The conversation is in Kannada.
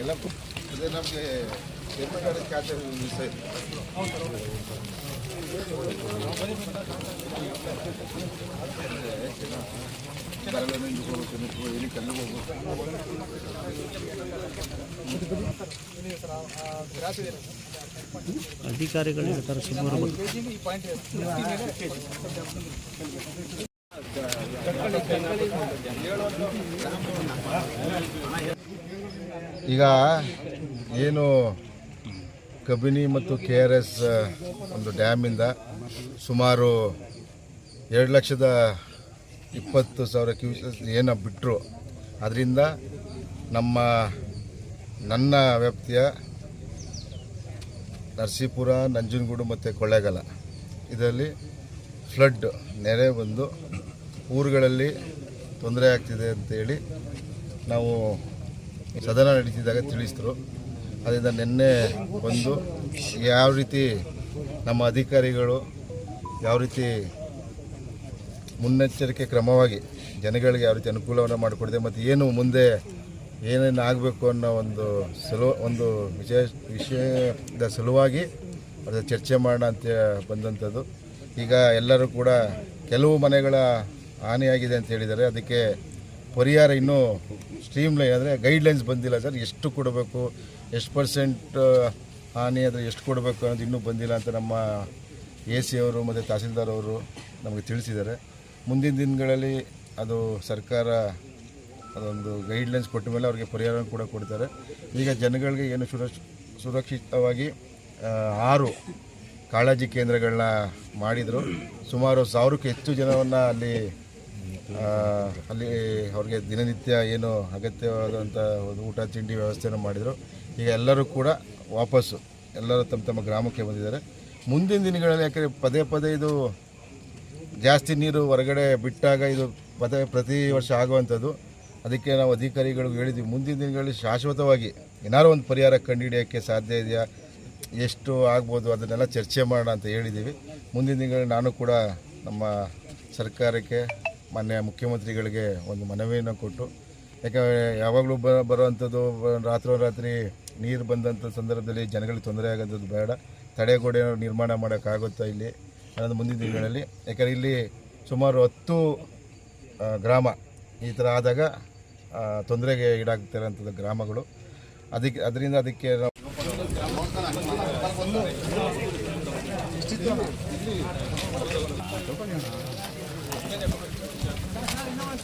ఎల్లప్పుడు ಅದೇ ನಮಗೆ ಕೆಂಪೇಗೌಡ ಖಾತೆ ವಿಷಯ. ಕಲ್ಲನ್ನು ನಿಂತ್ಕೋಬೇಕು ಎಲ್ಲಿ ಕಲ್ಲಿಗೆ ಹೋಗ್ಬೇಕು ಅಧಿಕಾರಿಗಳು ಹೇಳ್ತಾರೆ ಸುಮಾರು ಈಗ ಏನು ಕಬಿನಿ ಮತ್ತು ಕೆ ಆರ್ ಎಸ್ ಒಂದು ಡ್ಯಾಮಿಂದ ಸುಮಾರು ಎರಡು ಲಕ್ಷದ ಇಪ್ಪತ್ತು ಸಾವಿರ ಕ್ಯೂಸಸ್ ಏನೋ ಬಿಟ್ಟರು ಅದರಿಂದ ನಮ್ಮ, ನನ್ನ ವ್ಯಾಪ್ತಿಯ ನರಸೀಪುರ, ನಂಜನಗೂಡು ಮತ್ತು ಕೊಳ್ಳೇಗಾಲ. ಇದರಲ್ಲಿ ಫ್ಲಡ್ ನೆರೆ ಬಂದು ಊರುಗಳಲ್ಲಿ ತೊಂದರೆ ಆಗ್ತಿದೆ ಅಂತೇಳಿ ನಾವು ಸದನ ನಡೀತಿದ್ದಾಗ ತಿಳಿಸಿದ್ರು. ಅದರಿಂದ ನಿನ್ನೆ ಬಂದು ಯಾವ ರೀತಿ ನಮ್ಮ ಅಧಿಕಾರಿಗಳು ಯಾವ ರೀತಿ ಮುನ್ನೆಚ್ಚರಿಕೆ ಕ್ರಮವಾಗಿ ಜನಗಳಿಗೆ ಯಾವ ರೀತಿ ಅನುಕೂಲವನ್ನು ಮಾಡಿಕೊಡಿದೆ ಮತ್ತು ಏನು ಮುಂದೆ ಏನೇನು ಆಗಬೇಕು ಅನ್ನೋ ಒಂದು ಸಲು ಒಂದು ವಿಷಯ ವಿಷಯದ ಸಲುವಾಗಿ ಅದರ ಚರ್ಚೆ ಮಾಡೋಣ ಅಂತ ಬಂದಂಥದ್ದು. ಈಗ ಎಲ್ಲರೂ ಕೂಡ ಕೆಲವು ಮನೆಗಳ ಹಾನಿಯಾಗಿದೆ ಅಂತ ಹೇಳಿದ್ದಾರೆ. ಅದಕ್ಕೆ ಪರಿಹಾರ ಇನ್ನೂ ಸ್ಟ್ರೀಮ್ ಲೈನ್ ಅಂದರೆ ಗೈಡ್ಲೈನ್ಸ್ ಬಂದಿಲ್ಲ ಸರ್. ಎಷ್ಟು ಕೊಡಬೇಕು, ಎಷ್ಟು ಪರ್ಸೆಂಟ್ ಹಾನಿ ಆದರೆ ಎಷ್ಟು ಕೊಡಬೇಕು ಅನ್ನೋದು ಇನ್ನೂ ಬಂದಿಲ್ಲ ಅಂತ ನಮ್ಮ ಎ ಸಿ ಅವರು ಮತ್ತು ತಹಸೀಲ್ದಾರ್ ಅವರು ನಮಗೆ ತಿಳಿಸಿದ್ದಾರೆ. ಮುಂದಿನ ದಿನಗಳಲ್ಲಿ ಅದು ಸರ್ಕಾರ ಅದೊಂದು ಗೈಡ್ಲೈನ್ಸ್ ಕೊಟ್ಟ ಮೇಲೆ ಅವರಿಗೆ ಪರಿಹಾರ ಕೂಡ ಕೊಡ್ತಾರೆ. ಈಗ ಜನಗಳಿಗೆ ಏನು ಸುರಕ್ಷ ಸುರಕ್ಷಿತವಾಗಿ ಆರು ಕಾಳಜಿ ಕೇಂದ್ರಗಳನ್ನ ಮಾಡಿದರು. ಸುಮಾರು ಸಾವಿರಕ್ಕೂ ಹೆಚ್ಚು ಜನವನ್ನು ಅಲ್ಲಿ ಅಲ್ಲಿ ಅವ್ರಿಗೆ ದಿನನಿತ್ಯ ಏನು ಅಗತ್ಯವಾದಂಥ ಊಟ, ತಿಂಡಿ ವ್ಯವಸ್ಥೆಯನ್ನು ಮಾಡಿದರು. ಈಗ ಎಲ್ಲರೂ ಕೂಡ ವಾಪಸ್ಸು. ಎಲ್ಲರೂ ತಮ್ಮ ತಮ್ಮ ಗ್ರಾಮಕ್ಕೆ ಬಂದಿದ್ದಾರೆ. ಮುಂದಿನ ದಿನಗಳಲ್ಲಿ ಯಾಕಂದರೆ ಪದೇ ಪದೇ ಇದು ಜಾಸ್ತಿ ನೀರು ಹೊರಗಡೆ ಬಿಟ್ಟಾಗ ಇದು ಪದೇ ಪ್ರತಿ ವರ್ಷ ಆಗುವಂಥದ್ದು. ಅದಕ್ಕೆ ನಾವು ಅಧಿಕಾರಿಗಳು ಹೇಳಿದ್ವಿ, ಮುಂದಿನ ದಿನಗಳಲ್ಲಿ ಶಾಶ್ವತವಾಗಿ ಏನಾದ್ರು ಒಂದು ಪರಿಹಾರ ಕಂಡುಹಿಡಿಯೋಕ್ಕೆ ಸಾಧ್ಯ ಇದೆಯಾ? ಎಷ್ಟು ಆಗ್ಬೋದು? ಅದನ್ನೆಲ್ಲ ಚರ್ಚೆ ಮಾಡೋಣ ಅಂತ ಹೇಳಿದ್ದೀವಿ. ಮುಂದಿನ ದಿನಗಳಲ್ಲಿ ನಾನು ಕೂಡ ನಮ್ಮ ಸರ್ಕಾರಕ್ಕೆ ಮಾನ್ಯ ಮುಖ್ಯಮಂತ್ರಿಗಳಿಗೆ ಒಂದು ಮನವಿಯನ್ನು ಕೊಟ್ಟು. ಯಾಕಂದರೆ ಯಾವಾಗಲೂ ಬ, ಬರುವಂಥದ್ದು ರಾತ್ರೋರಾತ್ರಿ ನೀರು ಬಂದಂಥ ಸಂದರ್ಭದಲ್ಲಿ ಜನಗಳಿಗೆ ತೊಂದರೆ ಆಗೋಂಥದ್ದು ಬೇಡ. ತಡೆಗೋಡೆ ನಿರ್ಮಾಣ ಮಾಡೋಕ್ಕಾಗುತ್ತಾ ಇಲ್ಲಿ? ಅನ್ನೋದು ಮುಂದಿನ ದಿನಗಳಲ್ಲಿ. ಯಾಕಂದರೆ ಇಲ್ಲಿ ಸುಮಾರು ಹತ್ತು ಗ್ರಾಮ ಈ ಥರ ಆದಾಗ ತೊಂದರೆಗೆ ಈಡಾಗ್ತಿರೋಂಥದ್ದು ಗ್ರಾಮಗಳು. ಅದಕ್ಕೆ, ಅದರಿಂದ ಅದಕ್ಕೆ ನಾವು